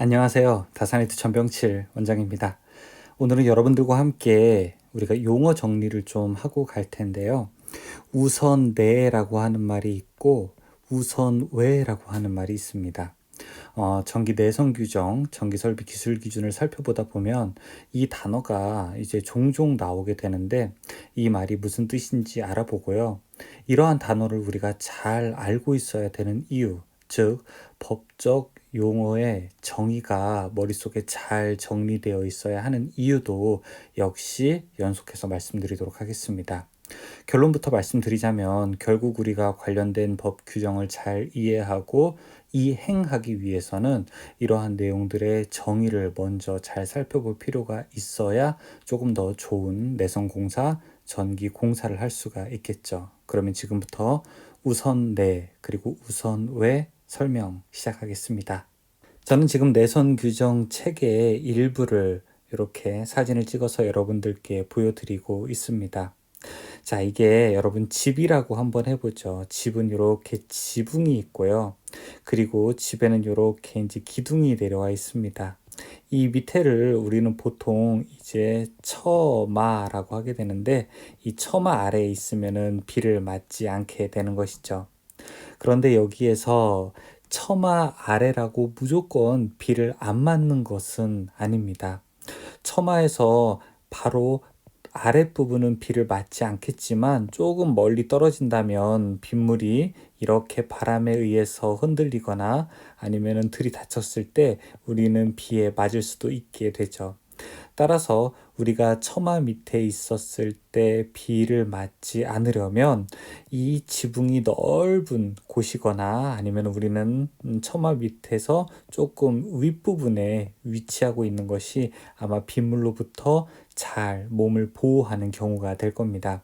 안녕하세요. 다산이트 천병칠 원장입니다. 오늘은 여러분들과 함께 우리가 용어 정리를 좀 하고 갈 텐데요. 우선 내라고 하는 말이 있고 우선 외라고 하는 말이 있습니다. 어, 전기 내성 규정, 전기 설비 기술 기준을 살펴보다 보면 이 단어가 이제 종종 나오게 되는데 이 말이 무슨 뜻인지 알아보고요. 이러한 단어를 우리가 잘 알고 있어야 되는 이유, 즉 법적 용어의 정의가 머릿속에 잘 정리되어 있어야 하는 이유도 역시 연속해서 말씀드리도록 하겠습니다. 결론부터 말씀드리자면 결국 우리가 관련된 법 규정을 잘 이해하고 이행하기 위해서는 이러한 내용들의 정의를 먼저 잘 살펴볼 필요가 있어야 조금 더 좋은 내성공사, 전기공사를 할 수가 있겠죠. 그러면 지금부터 우선 내 그리고 우선 외 설명 시작하겠습니다. 저는 지금 내선 규정 책의 일부를 이렇게 사진을 찍어서 여러분들께 보여드리고 있습니다. 자, 이게 여러분 집이라고 한번 해보죠. 집은 이렇게 지붕이 있고요. 그리고 집에는 이렇게 이제 기둥이 내려와 있습니다. 이 밑에를 우리는 보통 이제 처마라고 하게 되는데 이 처마 아래에 있으면은 비를 맞지 않게 되는 것이죠. 그런데 여기에서 처마 아래라고 무조건 비를 안 맞는 것은 아닙니다. 처마에서 바로 아랫부분은 비를 맞지 않겠지만 조금 멀리 떨어진다면 빗물이 이렇게 바람에 의해서 흔들리거나 아니면은 들이 닥쳤을 때 우리는 비에 맞을 수도 있게 되죠. 따라서 우리가 처마 밑에 있었을 때 비를 맞지 않으려면 이 지붕이 넓은 곳이거나 아니면 우리는 처마 밑에서 조금 윗부분에 위치하고 있는 것이 아마 빗물로부터 잘 몸을 보호하는 경우가 될 겁니다.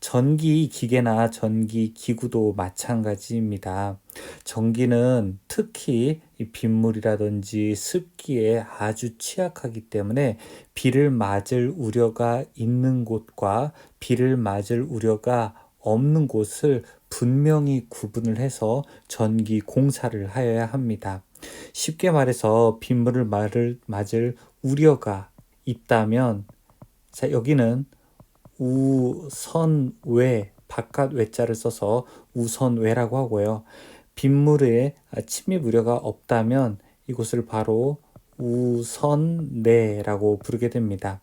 전기 기계나 전기 기구도 마찬가지입니다. 전기는 특히 빗물이라든지 습기에 아주 취약하기 때문에 비를 맞을 우려가 있는 곳과 비를 맞을 우려가 없는 곳을 분명히 구분을 해서 전기 공사를 하여야 합니다. 쉽게 말해서 빗물을 맞을 우려가 있다면 자 여기는 우선외 바깥 외자를 써서 우선외라고 하고요. 빗물에 침입 우려가 없다면 이곳을 바로 우선내라고 부르게 됩니다.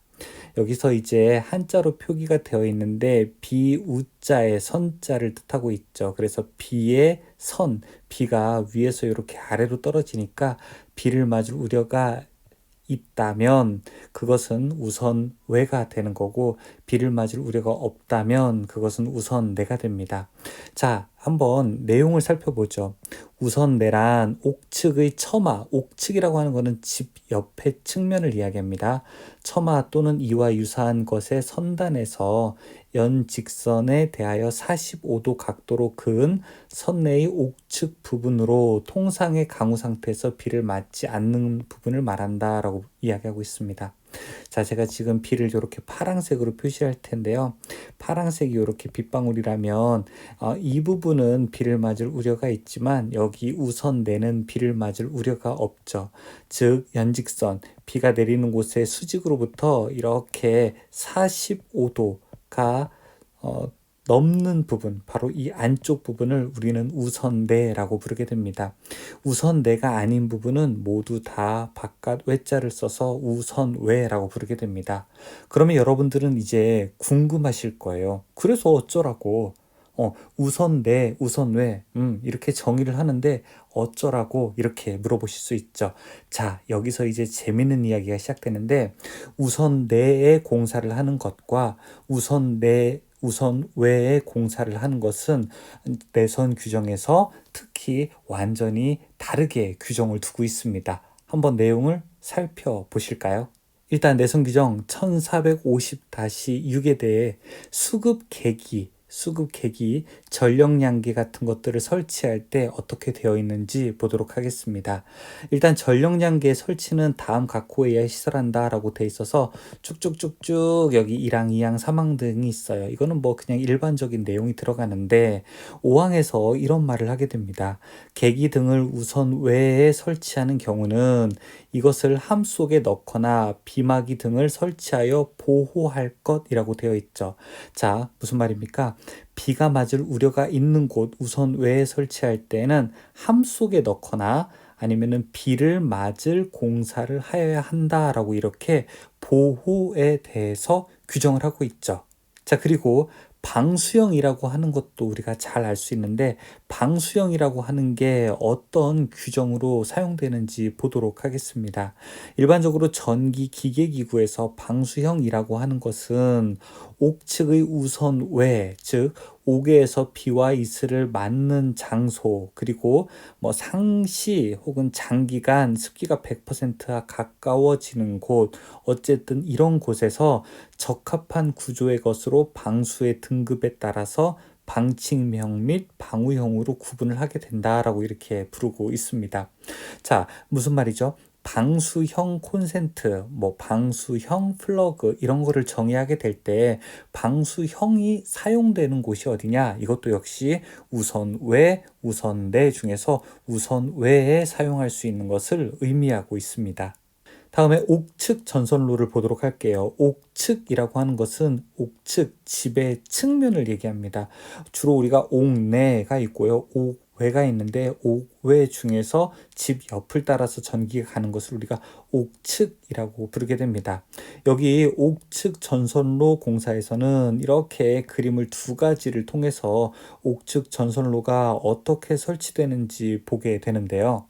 여기서 이제 한자로 표기가 되어 있는데 비우자의 선자를 뜻하고 있죠. 그래서 비의 선, 비가 위에서 이렇게 아래로 떨어지니까 비를 맞을 우려가 있다면 그것은 우선 외가 되는 거고 비를 맞을 우려가 없다면 그것은 우선 내가 됩니다. 자, 한번 내용을 살펴보죠. 우선 내란 옥측의 처마, 옥측이라고 하는 것은 집 옆에 측면을 이야기합니다. 처마 또는 이와 유사한 것의 선단에서 연 직선에 대하여 45도 각도로 그은 선내의 옥측 부분으로 통상의 강우 상태에서 비를 맞지 않는 부분을 말한다라고 이야기하고 있습니다. 자, 제가 지금 비를 이렇게 파랑색으로 표시할 텐데요. 파랑색이 이렇게 빗방울이라면 어, 이 부분은 비를 맞을 우려가 있지만 여기 우선 내는 비를 맞을 우려가 없죠. 즉 연직선 비가 내리는 곳의 수직으로부터 이렇게 45도가 어, 넘는 부분, 바로 이 안쪽 부분을 우리는 우선내라고 부르게 됩니다. 우선내가 아닌 부분은 모두 다 바깥 외자를 써서 우선외라고 부르게 됩니다. 그러면 여러분들은 이제 궁금하실 거예요. 그래서 어쩌라고? 어, 우선내, 우선외, 음, 이렇게 정의를 하는데 어쩌라고 이렇게 물어보실 수 있죠. 자, 여기서 이제 재밌는 이야기가 시작되는데 우선 내에 공사를 하는 것과 우선 내 우선 외에 공사를 하는 것은 내선 규정에서 특히 완전히 다르게 규정을 두고 있습니다. 한번 내용을 살펴보실까요? 일단 내선 규정 1450-6에 대해 수급 계기 수급 계기, 전력량계 같은 것들을 설치할 때 어떻게 되어 있는지 보도록 하겠습니다. 일단 전력량계 설치는 다음 각호에 의해 시설한다 라고 돼 있어서 쭉쭉쭉쭉 여기 1항, 2항, 3항 등이 있어요. 이거는 뭐 그냥 일반적인 내용이 들어가는데 5항에서 이런 말을 하게 됩니다. 계기 등을 우선 외에 설치하는 경우는 이것을 함 속에 넣거나 비마기 등을 설치하여 보호할 것이라고 되어 있죠. 자, 무슨 말입니까? 비가 맞을 우려가 있는 곳 우선 외에 설치할 때는 함 속에 넣거나 아니면은 비를 맞을 공사를 하여야 한다라고 이렇게 보호에 대해서 규정을 하고 있죠. 자, 그리고 방수형이라고 하는 것도 우리가 잘 알 수 있는데 방수형이라고 하는 게 어떤 규정으로 사용되는지 보도록 하겠습니다. 일반적으로 전기 기계 기구에서 방수형이라고 하는 것은 옥측의 우선 외, 즉 옥에서 비와 이슬을 맞는 장소, 그리고 뭐 상시 혹은 장기간 습기가 100%와 가까워지는 곳, 어쨌든 이런 곳에서 적합한 구조의 것으로 방수의 등급에 따라서 방칭형 및 방우형으로 구분을 하게 된다라고 이렇게 부르고 있습니다. 자, 무슨 말이죠? 방수형 콘센트, 뭐 방수형 플러그 이런 거를 정의하게 될 때 방수형이 사용되는 곳이 어디냐? 이것도 역시 우선 외, 우선 내 중에서 우선 외에 사용할 수 있는 것을 의미하고 있습니다. 다음에 옥측 전선로를 보도록 할게요. 옥측이라고 하는 것은 옥측, 집의 측면을 얘기합니다. 주로 우리가 옥내가 있고요. 옥 외가 있는데 옥외 중에서 집 옆을 따라서 전기가 가는 것을 우리가 옥측이라고 부르게 됩니다. 여기 옥측 전선로 공사에서는 이렇게 그림을 두 가지를 통해서 옥측 전선로가 어떻게 설치되는지 보게 되는데요.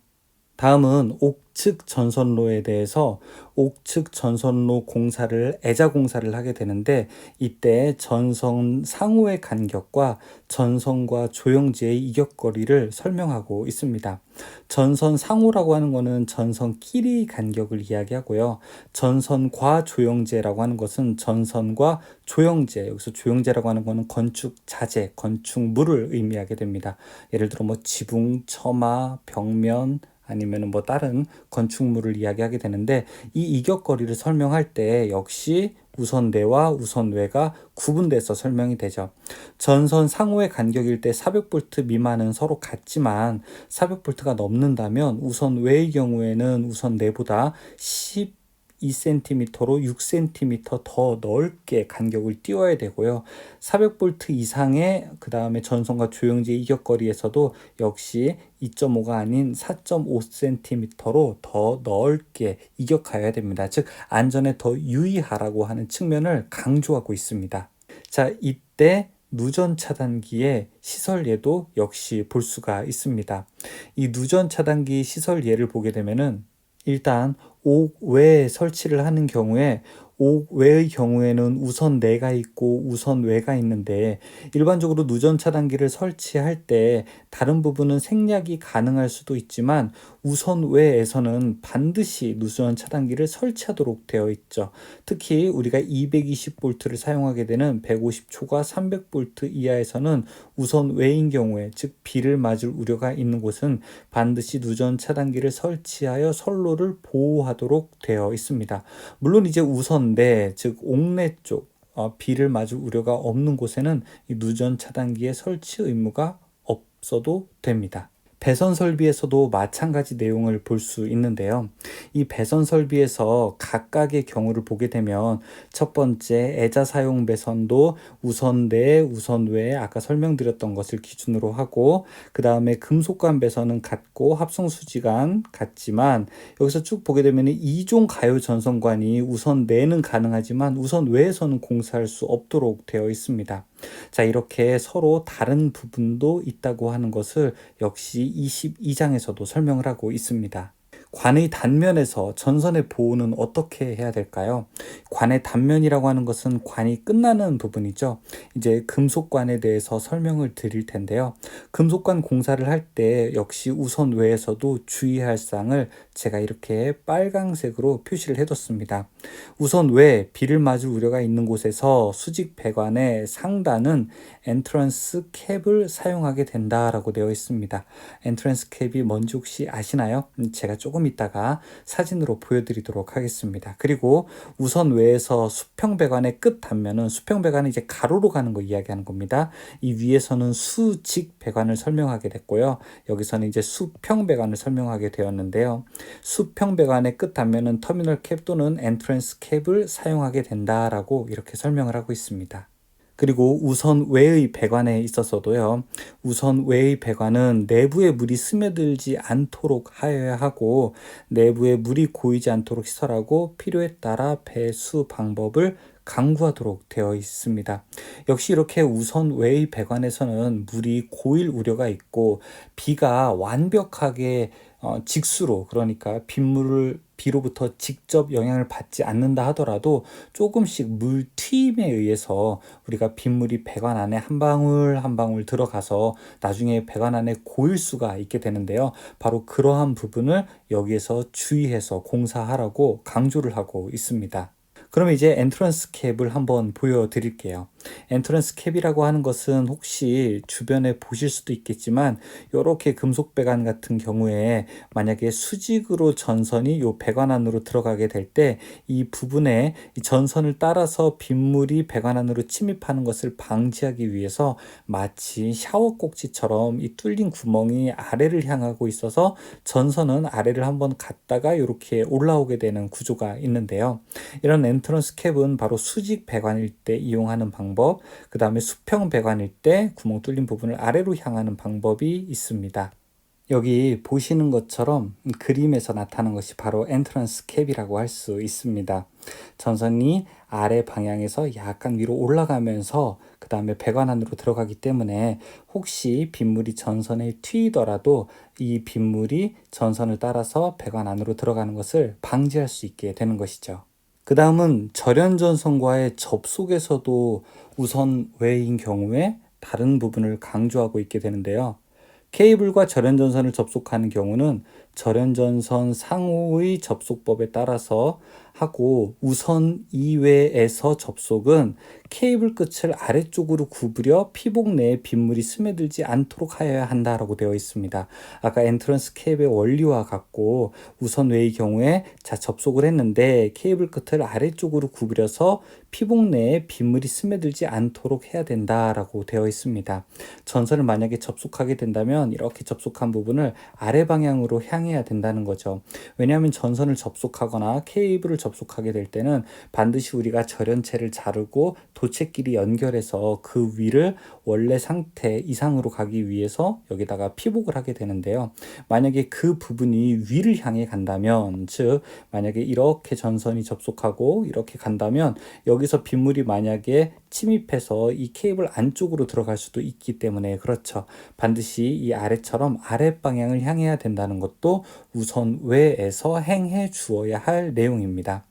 다음은 옥측 전선로에 대해서 옥측 전선로 공사를 애자 공사를 하게 되는데 이때 전선 상호의 간격과 전선과 조영지의 이격거리를 설명하고 있습니다. 전선 상호라고 하는 것은 전선끼리 간격을 이야기하고요. 전선과 조영제라고 하는 것은 전선과 조영제, 여기서 조영제라고 하는 것은 건축 자재, 건축물을 의미하게 됩니다. 예를 들어 뭐 지붕, 처마, 벽면, 아니면 뭐 다른 건축물을 이야기하게 되는데 이 이격거리를 설명할 때 역시 우선 내와 우선 외가 구분돼서 설명이 되죠. 전선 상호의 간격일 때 400V 미만은 서로 같지만 400V가 넘는다면 우선 외의 경우에는 우선 내보다 10 2cm로 6cm 더 넓게 간격을 띄워야 되고요. 400V 이상의 그 다음에 전선과 조영제 이격거리에서도 역시 2.5가 아닌 4.5cm로 더 넓게 이격하여야 됩니다. 즉 안전에 더 유의하라고 하는 측면을 강조하고 있습니다. 자 이때 누전 차단기의 시설 예도 역시 볼 수가 있습니다. 이 누전 차단기 시설 예를 보게 되면은 일단 옥 외에 설치를 하는 경우에 옥 외의 경우에는 우선 내가 있고 우선 외가 있는데 일반적으로 누전 차단기를 설치할 때 다른 부분은 생략이 가능할 수도 있지만 우선 외에서는 반드시 누전 차단기를 설치하도록 되어 있죠. 특히 우리가 220V를 사용하게 되는 150초과 300V 이하에서는 우선 외인 경우에 즉 비를 맞을 우려가 있는 곳은 반드시 누전 차단기를 설치하여 선로를 보호하도록 되어 있습니다. 물론 이제 우선내 즉 옥내 쪽 어, 비를 맞을 우려가 없는 곳에는 이 누전 차단기의 설치 의무가 없어도 됩니다. 배선 설비에서도 마찬가지 내용을 볼 수 있는데요. 이 배선 설비에서 각각의 경우를 보게 되면 첫 번째 애자 사용 배선도 우선 내, 우선 외 아까 설명드렸던 것을 기준으로 하고 그 다음에 금속관 배선은 같고 합성 수지관 같지만 여기서 쭉 보게 되면 2종 가요 전선관이 우선 내는 가능하지만 우선 외에서는 공사할 수 없도록 되어 있습니다. 자, 이렇게 서로 다른 부분도 있다고 하는 것을 역시 22장에서도 설명을 하고 있습니다. 관의 단면에서 전선의 보호는 어떻게 해야 될까요? 관의 단면이라고 하는 것은 관이 끝나는 부분이죠. 이제 금속관에 대해서 설명을 드릴 텐데요. 금속관 공사를 할 때 역시 우선 외에서도 주의할 사항을 제가 이렇게 빨강색으로 표시를 해뒀습니다. 우선 외 비를 맞을 우려가 있는 곳에서 수직 배관의 상단은 엔트런스 캡을 사용하게 된다라고 되어 있습니다. 엔트런스 캡이 뭔지 혹시 아시나요? 제가 조금 이따가 사진으로 보여드리도록 하겠습니다. 그리고 우선 외에서 수평 배관의 끝 단면은 수평 배관은 이제 가로로 가는 거 이야기하는 겁니다. 이 위에서는 수직 배관을 설명하게 됐고요. 여기서는 이제 수평 배관을 설명하게 되었는데요. 수평 배관의 끝 단면은 터미널 캡 또는 엔트런스 캡을 사용하게 된다라고 이렇게 설명을 하고 있습니다. 그리고 우선 외의 배관에 있어서도요. 우선 외의 배관은 내부에 물이 스며들지 않도록 하여야 하고 내부에 물이 고이지 않도록 시설하고 필요에 따라 배수 방법을 강구하도록 되어 있습니다. 역시 이렇게 우선 외의 배관에서는 물이 고일 우려가 있고 비가 완벽하게 어, 직수로 그러니까 빗물을 비로부터 직접 영향을 받지 않는다 하더라도 조금씩 물 튀임에 의해서 우리가 빗물이 배관 안에 한 방울 한 방울 들어가서 나중에 배관 안에 고일 수가 있게 되는데요. 바로 그러한 부분을 여기에서 주의해서 공사하라고 강조를 하고 있습니다. 그럼 이제 엔트런스 캡을 한번 보여드릴게요. 엔트런스 캡이라고 하는 것은 혹시 주변에 보실 수도 있겠지만 이렇게 금속 배관 같은 경우에 만약에 수직으로 전선이 요 배관 안으로 들어가게 될 때 이 부분에 이 전선을 따라서 빗물이 배관 안으로 침입하는 것을 방지하기 위해서 마치 샤워 꼭지처럼 이 뚫린 구멍이 아래를 향하고 있어서 전선은 아래를 한번 갔다가 이렇게 올라오게 되는 구조가 있는데요. 이런 엔트런스 캡은 바로 수직 배관일 때 이용하는 방법, 그 다음에 수평 배관일 때 구멍 뚫린 부분을 아래로 향하는 방법이 있습니다. 여기 보시는 것처럼 그림에서 나타난 것이 바로 엔트런스 캡이라고 할 수 있습니다. 전선이 아래 방향에서 약간 위로 올라가면서 그 다음에 배관 안으로 들어가기 때문에 혹시 빗물이 전선에 튀더라도 이 빗물이 전선을 따라서 배관 안으로 들어가는 것을 방지할 수 있게 되는 것이죠. 그 다음은 절연전선과의 접속에서도 우선 외인 경우에 다른 부분을 강조하고 있게 되는데요. 케이블과 절연전선을 접속하는 경우는 절연전선 상호의 접속법에 따라서 하고 우선 이외에서 접속은 케이블 끝을 아래쪽으로 구부려 피복 내에 빗물이 스며들지 않도록 하여야 한다라고 되어 있습니다. 아까 엔트런스 케이블의 원리와 같고 우선 외의 경우에 자 접속을 했는데 케이블 끝을 아래쪽으로 구부려서 피복 내에 빗물이 스며들지 않도록 해야 된다라고 되어 있습니다. 전선을 만약에 접속하게 된다면 이렇게 접속한 부분을 아래 방향으로 향해 야 된다는 거죠. 왜냐하면 전선을 접속하거나 케이블을 접속하게 될 때는 반드시 우리가 절연체를 자르고 도체끼리 연결해서 그 위를 원래 상태 이상으로 가기 위해서 여기다가 피복을 하게 되는데요. 만약에 그 부분이 위를 향해 간다면, 즉, 만약에 이렇게 전선이 접속하고 이렇게 간다면 여기서 빗물이 만약에 침입해서 이 케이블 안쪽으로 들어갈 수도 있기 때문에 그렇죠. 반드시 이 아래처럼 아래 방향을 향해야 된다는 것도 우선 외에서 행해 주어야 할 내용입니다.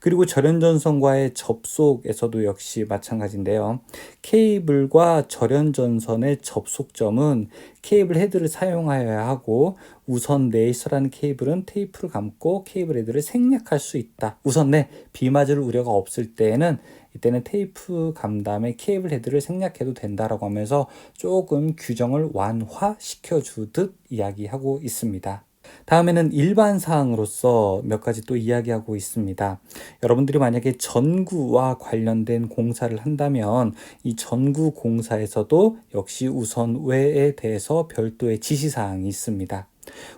그리고 절연전선과의 접속에서도 역시 마찬가지인데요. 케이블과 절연전선의 접속점은 케이블 헤드를 사용하여야 하고 우선 네이서라는 케이블은 테이프를 감고 케이블 헤드를 생략할 수 있다. 우선 네, 비 맞을 우려가 없을 때에는 이때는 테이프 감담에 케이블 헤드를 생략해도 된다라고 하면서 조금 규정을 완화시켜 주듯 이야기하고 있습니다. 다음에는 일반 사항으로서 몇 가지 또 이야기하고 있습니다. 여러분들이 만약에 전구와 관련된 공사를 한다면 이 전구 공사에서도 역시 우선 외에 대해서 별도의 지시 사항이 있습니다.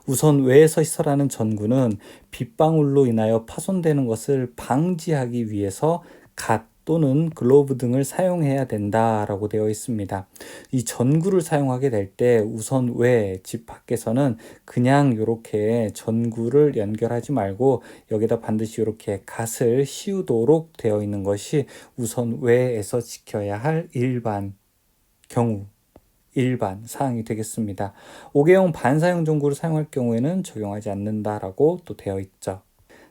우선 외에서 시설하는 전구는 빗방울로 인하여 파손되는 것을 방지하기 위해서 갓 또는 글로브 등을 사용해야 된다라고 되어 있습니다. 이 전구를 사용하게 될 때 우선 외집 밖에서는 그냥 이렇게 전구를 연결하지 말고 여기다 반드시 이렇게 갓을 씌우도록 되어 있는 것이 우선 외에서 지켜야 할 일반 경우 일반 사항이 되겠습니다. 5개형 반사용 전구를 사용할 경우에는 적용하지 않는다라고 또 되어 있죠.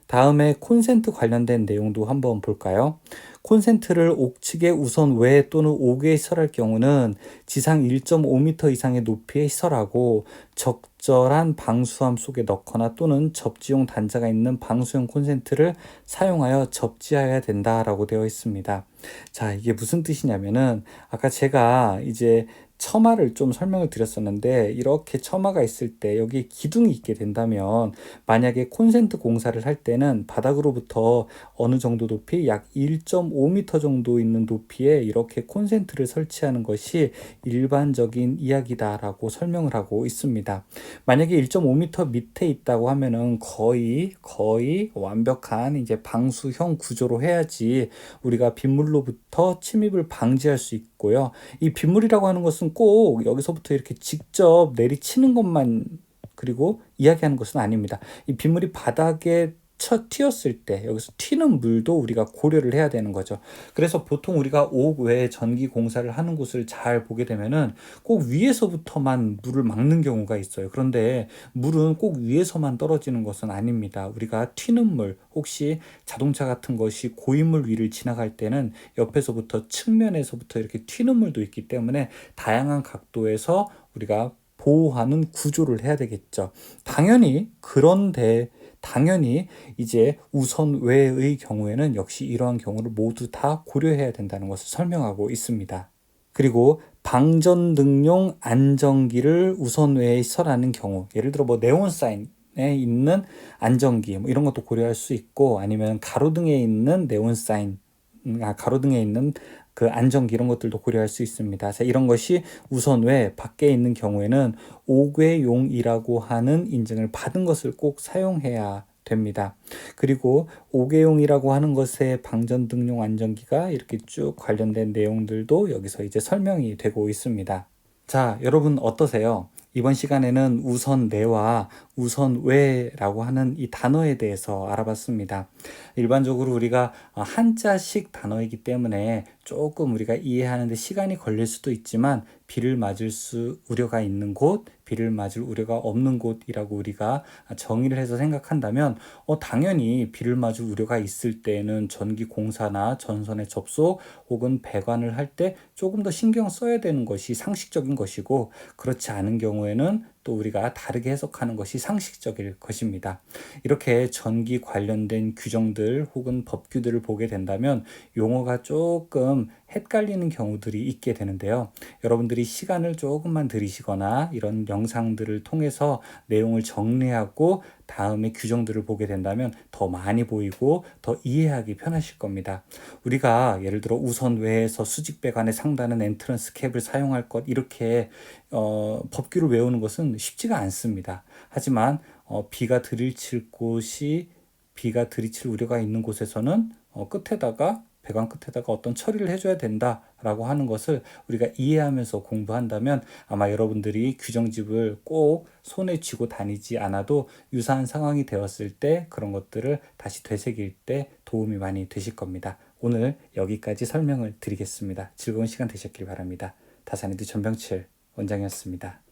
다음에 콘센트 관련된 내용도 한번 볼까요? 콘센트를 옥측에 우선 외 또는 옥에 시설할 경우는 지상 1.5m 이상의 높이에 시설하고 적절한 방수함 속에 넣거나 또는 접지용 단자가 있는 방수용 콘센트를 사용하여 접지하여야 된다라고 되어 있습니다. 자, 이게 무슨 뜻이냐면은 아까 제가 이제 처마를 좀 설명을 드렸었는데 이렇게 처마가 있을 때 여기에 기둥이 있게 된다면 만약에 콘센트 공사를 할 때는 바닥으로부터 어느 정도 높이 약 1.5m 정도 있는 높이에 이렇게 콘센트를 설치하는 것이 일반적인 이야기다라고 설명을 하고 있습니다. 만약에 1.5m 밑에 있다고 하면은 거의 거의 완벽한 이제 방수형 구조로 해야지 우리가 빗물로부터 침입을 방지할 수 있고요. 이 빗물이라고 하는 것은 꼭 여기서부터 이렇게 직접 내리치는 것만 그리고 이야기하는 것은 아닙니다. 이 빗물이 바닥에 쳐 튀었을 때 여기서 튀는 물도 우리가 고려를 해야 되는 거죠. 그래서 보통 우리가 옥 외에 전기 공사를 하는 곳을 잘 보게 되면은 꼭 위에서부터만 물을 막는 경우가 있어요. 그런데 물은 꼭 위에서만 떨어지는 것은 아닙니다. 우리가 튀는 물, 혹시 자동차 같은 것이 고인물 위를 지나갈 때는 옆에서부터 측면에서부터 이렇게 튀는 물도 있기 때문에 다양한 각도에서 우리가 보호하는 구조를 해야 되겠죠. 당연히 그런데 당연히 이제 우선 외의 경우에는 역시 이러한 경우를 모두 다 고려해야 된다는 것을 설명하고 있습니다. 그리고 방전 등용 안전기를 우선 외에 설하는 경우, 예를 들어 뭐 네온 사인 에 있는 안전기 뭐 이런 것도 고려할 수 있고 아니면 가로등에 있는 네온 사인 아, 가로등에 있는 그 안전기 이런 것들도 고려할 수 있습니다. 그래서 이런 것이 우선 외 밖에 있는 경우에는 5궤용이라고 하는 인증을 받은 것을 꼭 사용해야 됩니다. 그리고 5개용이라고 하는 것의 방전 등용 안전기가 이렇게 쭉 관련된 내용들도 여기서 이제 설명이 되고 있습니다. 자, 여러분 어떠세요? 이번 시간에는 우선 내와 우선 외라고 하는 이 단어에 대해서 알아봤습니다. 일반적으로 우리가 한자식 단어이기 때문에 조금 우리가 이해하는데 시간이 걸릴 수도 있지만 비를 맞을 수 우려가 있는 곳, 비를 맞을 우려가 없는 곳이라고 우리가 정의를 해서 생각한다면 어, 당연히 비를 맞을 우려가 있을 때는 전기 공사나 전선의 접속 혹은 배관을 할 때 조금 더 신경 써야 되는 것이 상식적인 것이고 그렇지 않은 경우에는 또 우리가 다르게 해석하는 것이 상식적일 것입니다. 이렇게 전기 관련된 규정들 혹은 법규들을 보게 된다면 용어가 조금 헷갈리는 경우들이 있게 되는데요. 여러분들이 시간을 조금만 들이시거나 이런 영상들을 통해서 내용을 정리하고 다음에 규정들을 보게 된다면 더 많이 보이고 더 이해하기 편하실 겁니다. 우리가 예를 들어 우선 외에서 수직 배관의 상단은 엔트런스 캡을 사용할 것 이렇게 어, 법규를 외우는 것은 쉽지가 않습니다. 하지만 어, 비가 들이칠 곳이 비가 들이칠 우려가 있는 곳에서는 어, 끝에다가 배관 끝에다가 어떤 처리를 해줘야 된다라고 하는 것을 우리가 이해하면서 공부한다면 아마 여러분들이 규정집을 꼭 손에 쥐고 다니지 않아도 유사한 상황이 되었을 때 그런 것들을 다시 되새길 때 도움이 많이 되실 겁니다. 오늘 여기까지 설명을 드리겠습니다. 즐거운 시간 되셨길 바랍니다. 다산이드 전병칠 원장이었습니다.